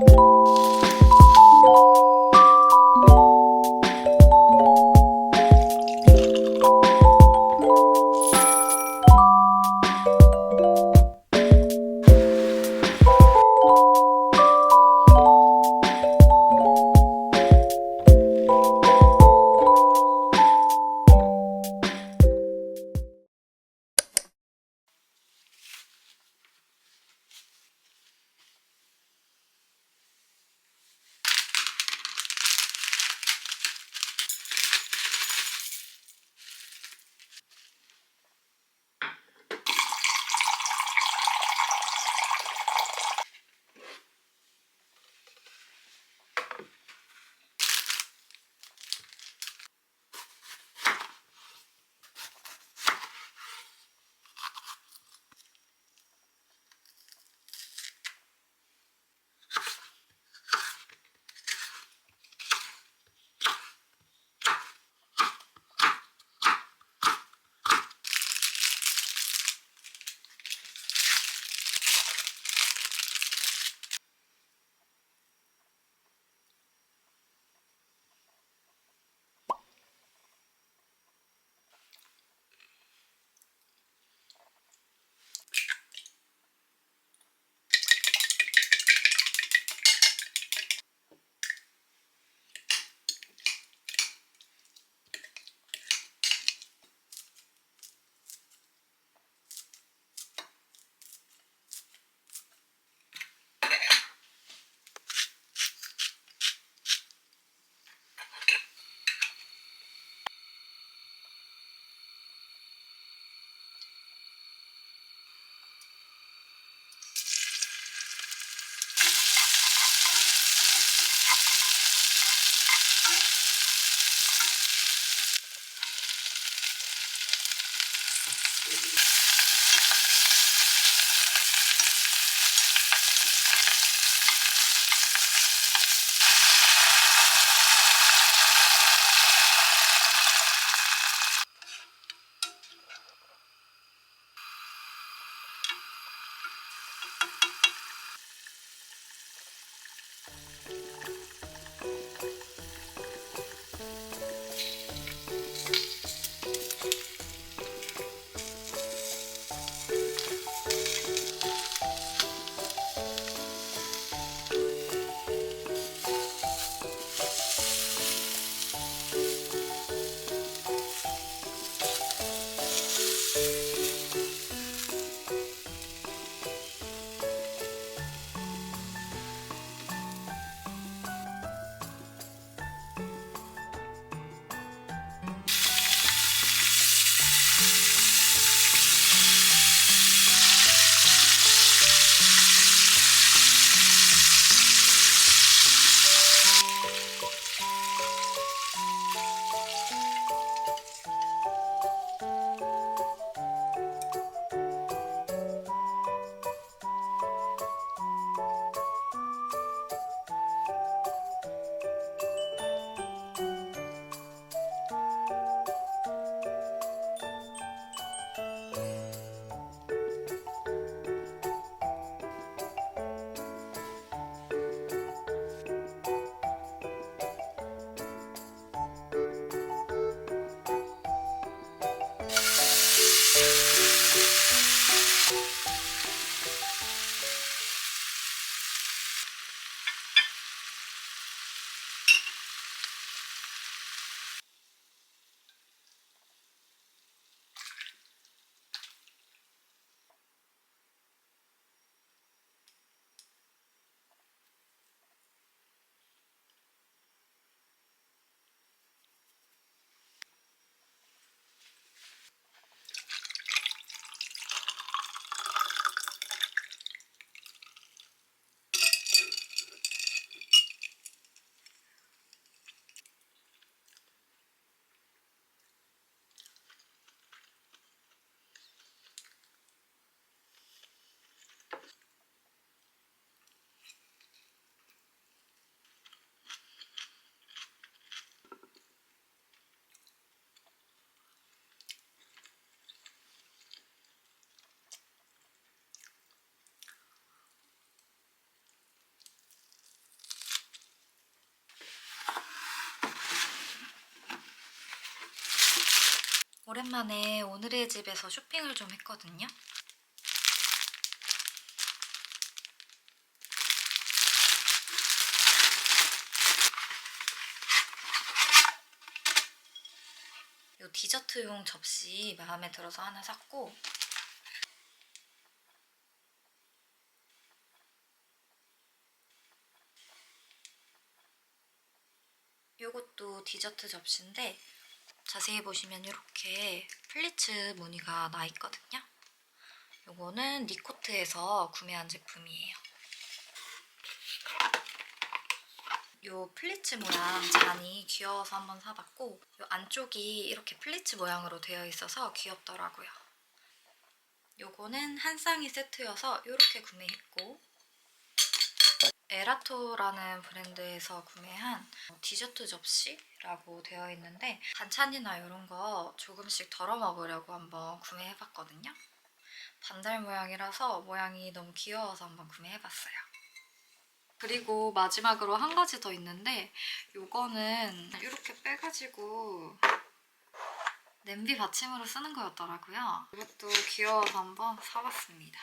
Música 오랜만에 오늘의 집에서 쇼핑을 좀 했거든요. 요 디저트용 접시 마음에 들어서 하나 샀고 요것도 디저트 접시인데 자세히 보시면 이렇게 플리츠 무늬가 나 있거든요. 요거는 니코트에서 구매한 제품이에요. 요 플리츠 모양 잔이 귀여워서 한번 사봤고 요 안쪽이 이렇게 플리츠 모양으로 되어 있어서 귀엽더라고요. 요거는 한 쌍이 세트여서 이렇게 구매했고 에라토라는 브랜드에서 구매한 디저트 접시라고 되어 있는데 반찬이나 이런 거 조금씩 덜어 먹으려고 한번 구매해봤거든요. 반달 모양이라서 모양이 너무 귀여워서 한번 구매해봤어요. 그리고 마지막으로 한 가지 더 있는데 요거는 이렇게 빼가지고 냄비 받침으로 쓰는 거였더라고요. 이것도 귀여워서 한번 사봤습니다.